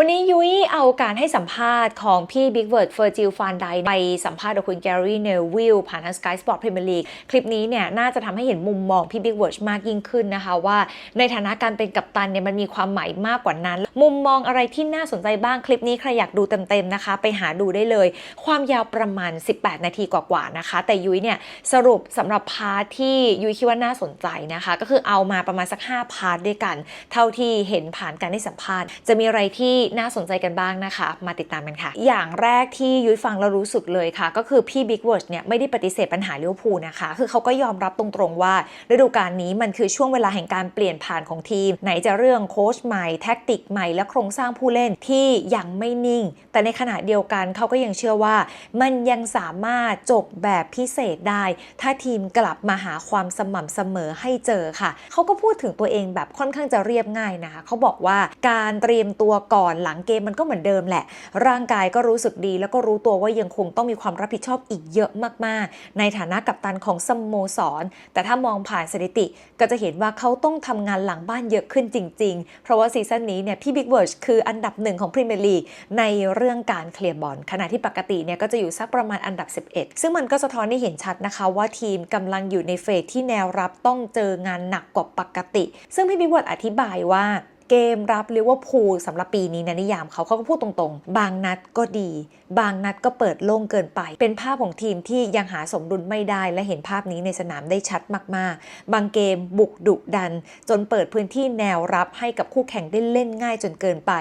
วันนี้ยุ้ยเอาการให้สัมภาษณ์ของพี่บิ๊กเวิร์ดเฟอร์จิลฟานไดไปสัมภาษณ์กับคุณแกรี่เนวิลผ่านทาง Sky Sport Premier League คลิปนี้เนี่ยน่าจะทำให้เห็นมุมมองพี่บิ๊กเวิร์ดมากยิ่งขึ้นนะคะ ว่าในฐานะการเป็นกัปตันเนี่ยมันมีความหมายมากกว่านั้น มุมมองอะไรที่น่าสนใจบ้างคลิปนี้ใครอยากดูเต็มๆนะคะ ไปหาดูได้เลย ความยาวประมาณ 18 นาทีกว่าๆนะคะ แต่ยุ้ยเนี่ยสรุปสำหรับพาร์ทที่ยุ้ยคิดว่าน่าสนใจนะคะ ก็คือเอามาประมาณสัก 5 พาร์ทด้วยกัน เท่าที่เห็นผ่านการให้สัมภาษณ์ จะมีอะไรที่น่าสนใจกันบ้างนะคะ มาติดตามกันค่ะ อย่างแรกที่ยุ้ยฟังแล้วรู้สึกเลยค่ะ ก็คือพี่บิ๊กเวิร์ดเนี่ยไม่ได้ปฏิเสธปัญหาลิเวอร์พูลนะคะ คือเขาก็ยอมรับตรงๆว่าฤดูกาลนี้มันคือช่วงเวลาแห่งการเปลี่ยนผ่านของทีม ไหนจะเรื่องโค้ชใหม่แท็กติกใหม่และโครงสร้างผู้เล่นที่ยังไม่นิ่ง แต่ในขณะเดียวกันเขาก็ยังเชื่อว่า มันยังสามารถจบแบบพิเศษได้ ถ้าทีมกลับมาหาความสม่ำเสมอให้เจอค่ะเขาก็พูดถึงตัวเองแบบค่อนข้างจะเรียบง่ายนะคะเขาบอกว่าการเตรียมตัวก่อนหลังเกมมันก็เหมือนเดิมแหละ ร่างกายก็รู้สึกดี แล้วก็รู้ตัวว่ายังคงต้องมีความรับผิดชอบอีกเยอะมากๆ ในฐานะกัปตันของสโมสร แต่ถ้ามองผ่านสถิติก็จะเห็นว่าเขาต้องทำงานหลังบ้านเยอะขึ้นจริง ๆ เพราะว่าซีซั่นนี้เนี่ยพี่บิ๊กเวิร์ชคืออันดับหนึ่งของพรีเมียร์ลีกในเรื่องการเคลียร์บอลขณะที่ปกติเนี่ยก็จะอยู่สักประมาณอันดับ 11 ซึ่งมันก็สะท้อนให้เห็นชัดนะคะ ว่าทีมกำลังอยู่ในเฟสที่แนวรับต้องเจองานหนักกว่าปกติ ซึ่งพี่บิ๊กเวิร์ดอธิบายว่า เกมรับลิเวอร์พูลสำหรับปีนี้นะนิยามเขาเขาก็พูดตรงๆ บางนัดก็ดี บางนัดก็เปิดโล่งเกินไป เป็นภาพของทีมที่ยังหาสมดุลไม่ได้ และเห็นภาพนี้ในสนามได้ชัดมากๆ บางเกมบุกดุดัน จนเปิดพื้นที่แนวรับให้กับคู่แข่งได้เล่นง่ายจนเกินไป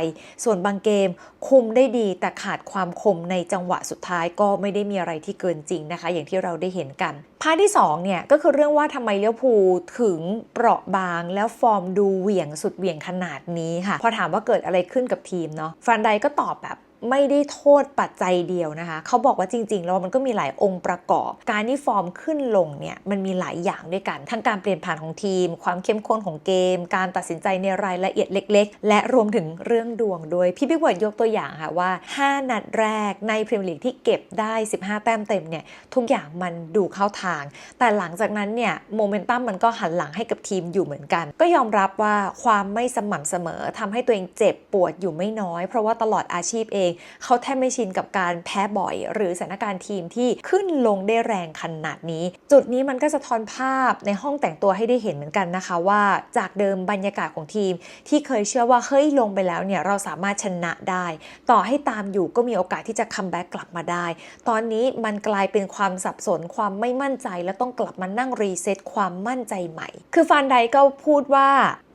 ส่วนบางเกมคุมได้ดีแต่ขาดความคมในจังหวะสุดท้ายก็ไม่ได้มีอะไรที่เกินจริงนะคะ อย่างที่เราได้เห็นกันพาร์ทที่2เนี่ยก็คือเรื่องว่าทำไมเลี้ยวภูลถึงเปราะบางแล้วฟอร์มดูเหวี่ยงสุดเหวี่ยงขนาดนี้ค่ะ พอถามว่าเกิดอะไรขึ้นกับทีมเนาะฟันไดก็ตอบแบบ ไม่ได้โทษปัจจัยเดียวนะคะ เขาบอกว่าจริง ๆ แล้วมันก็มีหลายองค์ประกอบ การที่ฟอร์มขึ้นลงเนี่ยมันมีหลายอย่างด้วยกัน ทั้งการเปลี่ยนผ่านของทีม ความเข้มข้นของเกม การตัดสินใจในรายละเอียดเล็ก ๆ และรวมถึงเรื่องดวงด้วย พี่บิ๊กวิร์ดยกตัวอย่างค่ะว่า 5 นัดแรกในพรีเมียร์ลีกที่เก็บได้ 15 แต้มเต็มเนี่ยทุกอย่างมันดูเข้าทาง แต่หลังจากนั้นเนี่ยโมเมนตัมมันก็หันหลังให้กับทีมอยู่เหมือนกัน ก็ยอมรับว่าความไม่สม่ำเสมอทำให้ตัวเองเจ็บปวดอยู่ไม่น้อย เพราะว่าตลอดอาชีพเองเขาแทบไม่ชินกับการแพ้บ่อย หรือสถานการณ์ทีมที่ขึ้นลงได้แรงขนาดนี้ จุดนี้มันก็สะท้อนภาพในห้องแต่งตัวให้ได้เห็นเหมือนกันนะคะว่าจากเดิมบรรยากาศของทีม ที่เคยเชื่อว่าเฮ้ยลงไปแล้วเนี่ยเราสามารถชนะได้ ต่อให้ตามอยู่ก็มีโอกาสที่จะคัมแบ็กกลับมาได้ ตอนนี้มันกลายเป็นความสับสนความไม่มั่นใจ และต้องกลับมานั่งรีเซ็ตความมั่นใจใหม่ คือฟานไดก็พูดว่า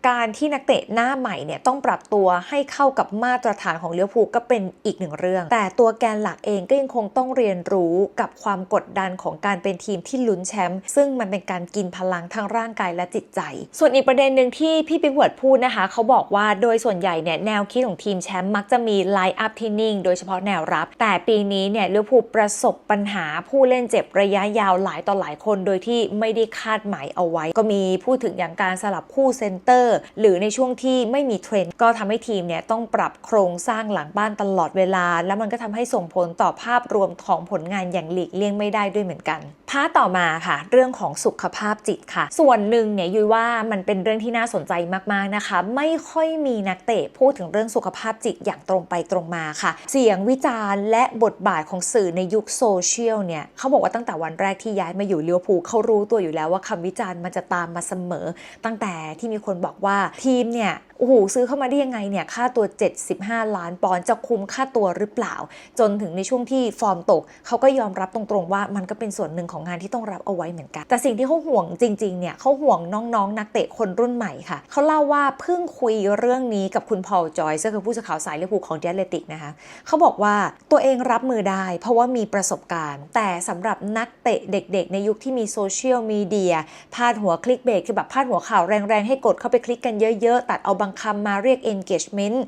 การที่นักเตะหน้าใหม่เนี่ยต้องปรับตัวให้เข้ากับมาตรฐานของเลี้ยวภูก็เป็นอีกหนึ่งเรื่อง แต่ตัวแกนหลักเองก็ยังคงต้องเรียนรู้กับความกดดันของการเป็นทีมที่ลุ้นแชมป์ซึ่งมันเป็นการกินพลังทั้งร่างกายและจิตใจ ส่วนอีกประเด็นหนึ่งที่พี่บิ๊กเวิร์ดพูดนะคะ เขาบอกว่าโดยส่วนใหญ่เนี่ยแนวคิดของทีมแชมป์มักจะมีไลน์อัพที่นิ่งโดยเฉพาะแนวรับ แต่ปีนี้เนี่ยเลี้ยวภูประสบปัญหาผู้เล่นเจ็บระยะยาวหลายต่อหลายคน โดยที่ไม่ได้คาดหมายเอาไว้ ก็มีพูดถึงอย่างการสลับคู่เซนเตอร์หรือในช่วงที่ไม่มีเทรนด์ก็ทำให้ทีมเนี่ยต้องปรับโครงสร้างหลังบ้านตลอดเวลา แล้วมันก็ทำให้ส่งผลต่อภาพรวมของผลงานอย่างหลีกเลี่ยงไม่ได้ด้วยเหมือนกัน พาร์ทต่อมาค่ะ เรื่องของสุขภาพจิตค่ะ ส่วนหนึ่งเนี่ยยุ้ยว่ามันเป็นเรื่องที่น่าสนใจมากๆนะคะ ไม่ค่อยมีนักเตะพูดถึงเรื่องสุขภาพจิตอย่างตรงไปตรงมาค่ะ เสียงวิจารณ์และบทบาทของสื่อในยุคโซเชียลเนี่ยเขาบอกว่าตั้งแต่วันแรกที่ย้ายมาอยู่เลียวภูเขารู้ตัวอยู่แล้วว่าคำวิจารณ์มันจะตามมาเสมอ ตั้งแต่ที่มีคนบอกว่าทีมเนี่ยโอ้โหซื้อเข้ามาได้ยังไงเนี่ยค่าตัว 75 ล้านปอนด์จะคุ้มค่าตัวหรือเปล่า จนถึงในช่วงที่ฟอร์มตก เขาก็ยอมรับตรงๆว่ามันก็เป็นส่วนหนึ่งของงานที่ต้องรับเอาไว้เหมือนกัน แต่สิ่งที่เขาห่วงจริงๆเนี่ยเขาห่วงน้องๆ นักเตะคนรุ่นใหม่ค่ะ เขาเล่าว่าเพิ่งคุยเรื่องนี้กับคุณพอลจอยซึ่งคือผู้สื่อข่าวสายเลิเวอร์พูของเดลเลติกนะคะเขาบอกว่าตัวเองรับมือได้ เพราะว่ามีประสบการณ์ แต่สำหรับนักเตะเด็กๆ ในยุคที่มีโซเชียลมีเดียพาดหัวคลิกเบรกคือแบบพาดหัวข่าวแรงๆให้กดเข้าไปคลิกกันเยอะๆ ตัดเอาบางคำมาเรียก engagement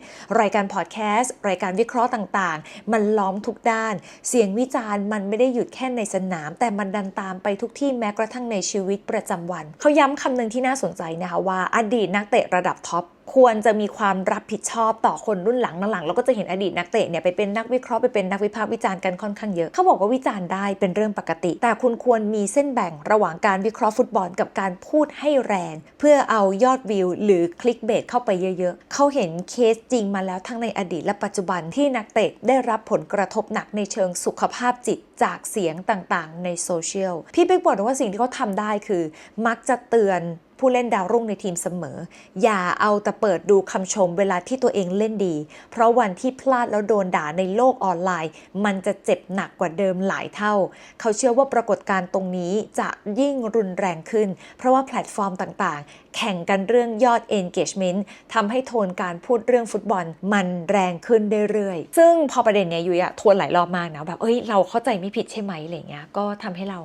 รายการพอดแคสต์ รายการวิเคราะห์ต่างๆ มันล้อมทุกด้าน เสียงวิจารณ์มันไม่ได้หยุดแค่ในสนาม แต่มันดันตามไปทุกที่แม้กระทั่งในชีวิตประจำวัน เขาย้ำคำหนึ่งที่น่าสนใจนะคะว่าอดีตนักเตะระดับท็อป ควรจะมีความรับผิดชอบต่อคนรุ่นหลังหลังเราก็จะเห็นอดีตนักเตะเนี่ยไปเป็นนักวิเคราะห์ไปเป็นนักวิพากษ์วิจารณ์กันค่อนข้างเยอะ เขาบอกว่าวิจารณ์ได้เป็นเรื่องปกติ แต่คุณควรมีเส้นแบ่งระหว่างการวิเคราะห์ฟุตบอลกับการพูดให้แรง เพื่อเอายอดวิว หรือคลิกเบสเข้าไปเยอะๆ เขาเห็นเคสจริงมาแล้วทั้งในอดีตและปัจจุบันที่นักเตะได้รับผลกระทบหนักในเชิงสุขภาพจิตจากเสียงต่างๆ ในโซเชียลพี่เป๊กบอกว่าสิ่งที่เขาทำได้คือ มักจะเตือน ผู้เล่นดาวรุ่งในทีมเสมอ อย่าเอาแต่เปิดดูคำชมเวลาที่ตัวเองเล่นดี เพราะวันที่พลาดแล้วโดนด่าในโลกออนไลน์ มันจะเจ็บหนักกว่าเดิมหลายเท่า เขาเชื่อว่าปรากฏการณ์ตรงนี้จะยิ่งรุนแรงขึ้น เพราะว่าแพลตฟอร์มต่างๆ แข่งกันเรื่องยอด engagement ทำให้โทนการพูดเรื่องฟุตบอล มันแรงขึ้นเรื่อยๆ ซึ่งพอประเด็นเนี้ยอยู่อะทวนหลายรอบมากนะแบบเอ้ยเราเข้าใจไม่ผิดใช่ไหมอะไรเงี้ยก็ทำให้เรา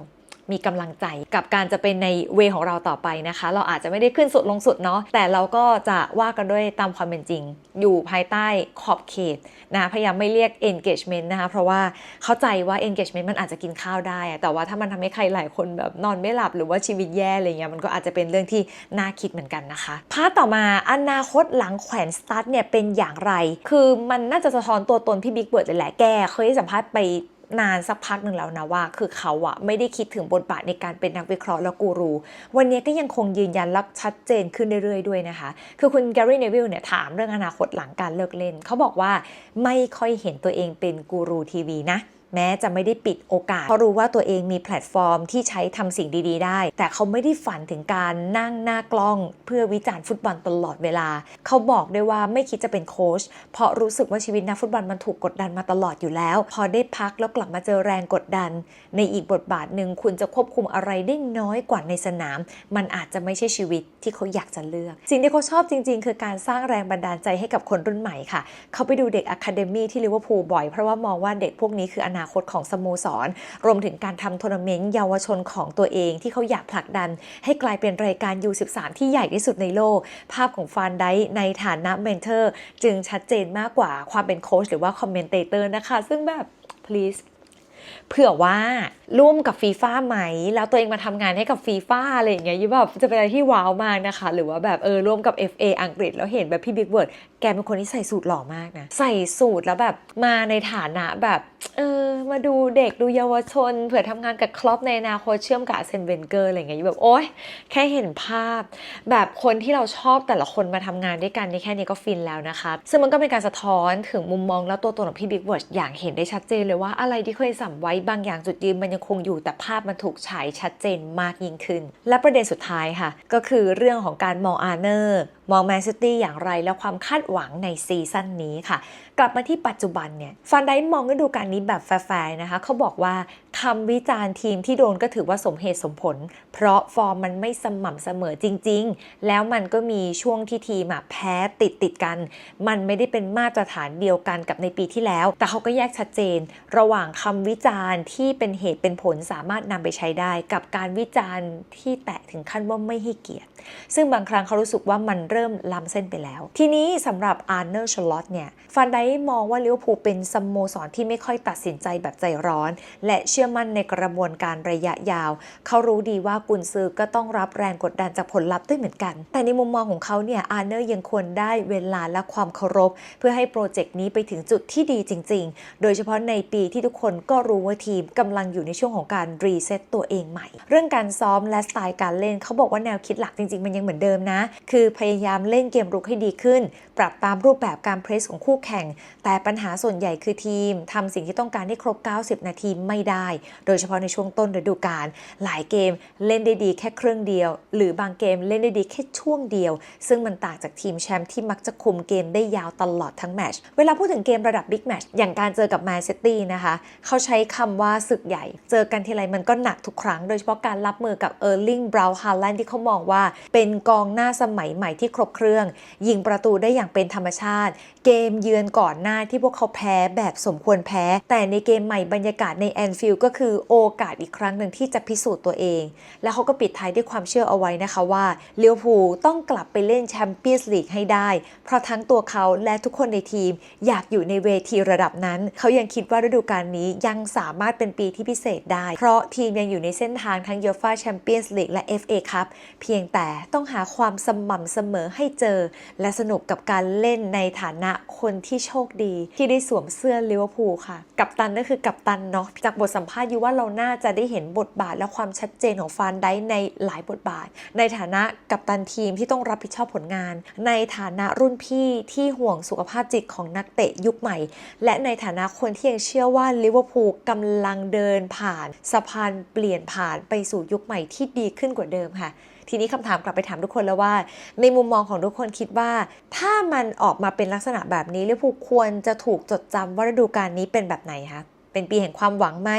มีกำลังใจกับการจะเป็นในเวของเราต่อไปนะคะ เราอาจจะไม่ได้ขึ้นสุดลงสุดเนาะแต่เราก็จะว่ากันด้วยตามความเป็นจริง อยู่ภายใต้ขอบเขตนะพยายามไม่เรียก engagement นะคะเพราะว่าเข้าใจว่า engagement มันอาจจะกินข้าวได้ แต่ว่าถ้ามันทำให้ใครหลายคนแบบนอนไม่หลับหรือว่าชีวิตแย่อะไรเงี้ยมันก็อาจจะเป็นเรื่องที่น่าคิดเหมือนกันนะคะพาร์ทต่อมาอนาคตหลังแขวนสตาร์ทเนี่ยเป็นอย่างไร คือมันน่าจะสะท้อนตัวตนพี่บิ๊กเบิร์ดเลยแหละแกเคยให้สัมภาษณ์ไป นานสักพักหนึ่งแล้วนะว่า คือเขาอะไม่ได้คิดถึงบทบาทในการเป็นนักวิเคราะห์และกูรู วันนี้ก็ยังคงยืนยันรับชัดเจนขึ้นเรื่อยๆด้วยนะคะ คือคุณแกรี่เนวิลเนี่ยถามเรื่องอนาคตหลังการเลิกเล่น เขาบอกว่าไม่ค่อยเห็นตัวเองเป็นกูรูทีวีนะ แม้จะไม่ได้ปิดโอกาส เพราะรู้ว่าตัวเองมีแพลตฟอร์มที่ใช้ทำสิ่งดีๆ ได้ แต่เขาไม่ได้ฝันถึงการนั่งหน้ากล้อง เพื่อวิจารณ์ฟุตบอลตลอดเวลา เขาบอกด้วยว่าไม่คิดจะเป็นโค้ชเพราะรู้สึกว่าชีวิตนักฟุตบอลมันถูกกดดันมาตลอดอยู่แล้ว พอได้พักแล้วกลับมาเจอแรงกดดัน ในอีกบทบาทหนึ่งคุณจะควบคุมอะไรได้น้อยกว่าในสนาม มันอาจจะไม่ใช่ชีวิตที่เขาอยากจะเลือก สิ่งที่เขาชอบจริง ๆ คือการสร้างแรงบันดาลใจให้กับคนรุ่นใหม่ค่ะ เขาไปดูเด็กอะคาเดมี่ที่ลิเวอร์พูลบ่อยเพราะว่ามองว่าเด็กพวกนี้คืออนาคตของสโมสร รวมถึงการทำทัวร์นาเมนต์เยาวชนของตัวเองที่เขาอยากผลักดัน ให้กลายเป็นรายการ U13 ที่ใหญ่ที่สุดในโลก ภาพของฟานไดในฐานะเมนเทอร์จึงชัดเจนมากกว่าความเป็นโค้ชหรือว่าคอมเมนเตเตอร์นะคะ ซึ่งแบบ please เผื่อว่าร่วมกับฟีฟ่าไหม แล้วตัวเองมาทำงานให้กับฟีฟ่าอะไรอย่างเงี้ยยี่แบบจะเป็นอะไรที่ว้าวมากนะคะ หรือว่าแบบเออร่วมกับ FA อังกฤษแล้วเห็นแบบพี่บิ๊กเวิร์ดแกเป็นคนที่ใส่สูตรหล่อมากนะ ใส่สูตรแล้วแบบมาในฐานะแบบ เออมาดูเด็กดูเยาวชน เผื่อทำงานกับคลอปในอนาคตเชื่อมกับเซนเวนเกอร์อะไรอย่างเงี้ยแบบโอ๊ยแค่เห็นภาพ แบบคนที่เราชอบแต่ละคนมาทำงานด้วยกันนี่แค่นี้ก็ฟินแล้วนะคะ ซึ่งมันก็เป็นการสะท้อนถึงมุมมองและตัวตนของพี่บิ๊กเวิร์ดอย่างเห็นได้ชัดเจนเลยว่าอะไรที่เคยสัมไว้บางอย่างจุดยืนมันยังคงอยู่แต่ภาพมันถูกฉายชัดเจนมากยิ่งขึ้น และประเด็นสุดท้ายค่ะ ก็คือเรื่องของการมองอาร์เนอร์มองแมนซิตี้อย่างไรและความคาดหวังในซีซั่นนี้ค่ะ กลับมาที่ปัจจุบันเนี่ยฟันได้มองฤดูกาลนี้แบบแฟร์ๆนะคะเขาบอกว่าคำวิจารณ์ทีมที่โดนก็ถือว่าสมเหตุสมผล เพราะฟอร์มมันไม่สม่ำเสมอจริง ๆ แล้วมันก็มีช่วงที่ทีมอะแพ้ติดติดๆกัน มันไม่ได้เป็นมาตรฐานเดียวกันกับในปีที่แล้ว แต่เขาก็แยกชัดเจน ระหว่างคำวิจารณ์ที่เป็นเหตุเป็นผลสามารถนำไปใช้ได้ กับการวิจารณ์ที่แตะถึงขั้นว่าไม่ให้เกียรติ ซึ่งบางครั้งเขารู้สึกว่ามันเริ่มล้ำเส้นไปแล้ว ทีนี้สำหรับอาร์เนอร์ชลอตเนี่ยฟันไดมองว่าลิเวอร์พูลเป็นสโมสรที่ไม่ค่อยตัดสินใจแบบใจร้อน และเชื่อมั่นในกระบวนการระยะยาว เขารู้ดีว่ากุนซือก็ต้องรับแรงกดดันจากผลลัพธ์ด้วยเหมือนกัน แต่ในมุมมองของเขาเนี่ยอาร์เนอร์ยังควรได้เวลาและความเคารพ เพื่อให้โปรเจกต์นี้ไปถึงจุดที่ดีจริง ๆ โดยเฉพาะในปีที่ทุกคนก็รู้ว่าทีมกำลังอยู่ในช่วงของการรีเซ็ตตัวเองใหม่ เรื่องการซ้อมและสไตล์การเล่นเขาบอกว่าแนวคิดหลักจริง ๆ มันยังเหมือนเดิมนะ คือพยายามเล่นเกมรุกให้ดีขึ้น ปรับตามรูปแบบการเพรสของคู่แข่ง แต่ปัญหาส่วนใหญ่คือทีมทำสิ่งที่ต้องการให้ครบ 90 นาทีไม่ได้ โดยเฉพาะในช่วงต้นฤดูกาลหลายเกมเล่นได้ดีแค่ครึ่งเดียว หรือบางเกมเล่นได้ดีแค่ช่วงเดียว ซึ่งมันต่างจากทีมแชมป์ที่มักจะคุมเกมได้ยาวตลอดทั้งแมตช์เวลาพูดถึงเกมระดับบิ๊กแมตช์อย่างการเจอกับแมนซิตี้นะคะเขาใช้คำว่าศึกใหญ่ เจอกันทีไรมันก็หนักทุกครั้ง โดยเฉพาะการรับมือกับเออร์ลิงบราวน์ฮาแลนด์ที่เขามองว่า เป็นกองหน้าสมัยใหม่ที่ครบเครื่อง ยิงประตูได้อย่างเป็นธรรมชาติ เกมเยือนก่อนหน้าที่พวกเขาแพ้แบบสมควรแพ้แต่ในเกมใหม่บรรยากาศในแอนฟิลด์ก็คือโอกาสอีกครั้งหนึ่งที่จะพิสูจน์ตัวเอง แล้วเขาก็ปิดท้ายด้วยความเชื่อเอาไว้นะคะว่าเลิเวอร์พูลต้องกลับไปเล่นแชมเปี้ยนส์ลีกให้ได้ เพราะทั้งตัวเขาและทุกคนในทีม อยากอยู่ในเวทีระดับนั้น เขายังคิดว่าฤดูกาลนี้ยังสามารถเป็นปีที่พิเศษได้ เพราะทีมยังอยู่ในเส้นทางทั้งยูฟ่าแชมเปี้ยนส์ลีกและ FA คัพเพียงแต่ต้องหาความสม่ำเสมอให้เจอ และสนุกกับการเล่นในฐานะคนที่โชคดี ที่ได้สวมเสื้อลิเวอร์พูลค่ะกัปตันก็คือกัปตันเนาะจากบทสัมภาษณ์ยู่ว่าเราน่าจะได้เห็นบทบาทและความชัดเจนของฟานไดค์ในหลายบทบาท ในฐานะกัปตันทีมที่ต้องรับผิดชอบผลงาน ในฐานะรุ่นพี่ที่ห่วงสุขภาพจิตของนักเตะยุคใหม่ และในฐานะคนที่ยังเชื่อว่าลิเวอร์พูลกำลังเดินผ่าน สะพานเปลี่ยนผ่านไปสู่ยุคใหม่ที่ดีขึ้นกว่าเดิมค่ะ ทีนี้คำถามกลับไปถามทุกคนแล้วว่า ในมุมมองของทุกคนคิดว่า ถ้ามันออกมาเป็นลักษณะแบบนี้ลิเวอร์พูลควรจะถูกจดจำว่าฤดูกาลนี้เป็นแบบไหนคะเป็นปีแห่งความหวังไหม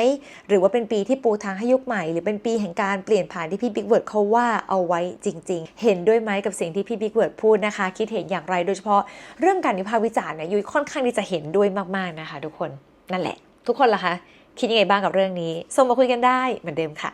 หรือว่าเป็นปีที่ปูทางให้ยุคใหม่ หรือเป็นปีแห่งการเปลี่ยนผ่านที่พี่บิ๊กเวิร์ดเขาว่าเอาไว้จริง ๆ เห็นด้วยไหมกับสิ่งที่พี่บิ๊กเวิร์ดพูดนะคะ คิดเห็นอย่างไรโดยเฉพาะเรื่องการวิพากษ์วิจารณ์เนี่ยยุ้ยค่อนข้างที่จะเห็นด้วยมากๆนะคะ ทุกคนนั่นแหละ ทุกคนล่ะคะ คิดยังไงบ้างกับเรื่องนี้ส่งมาคุยกันได้เหมือนเดิมค่ะ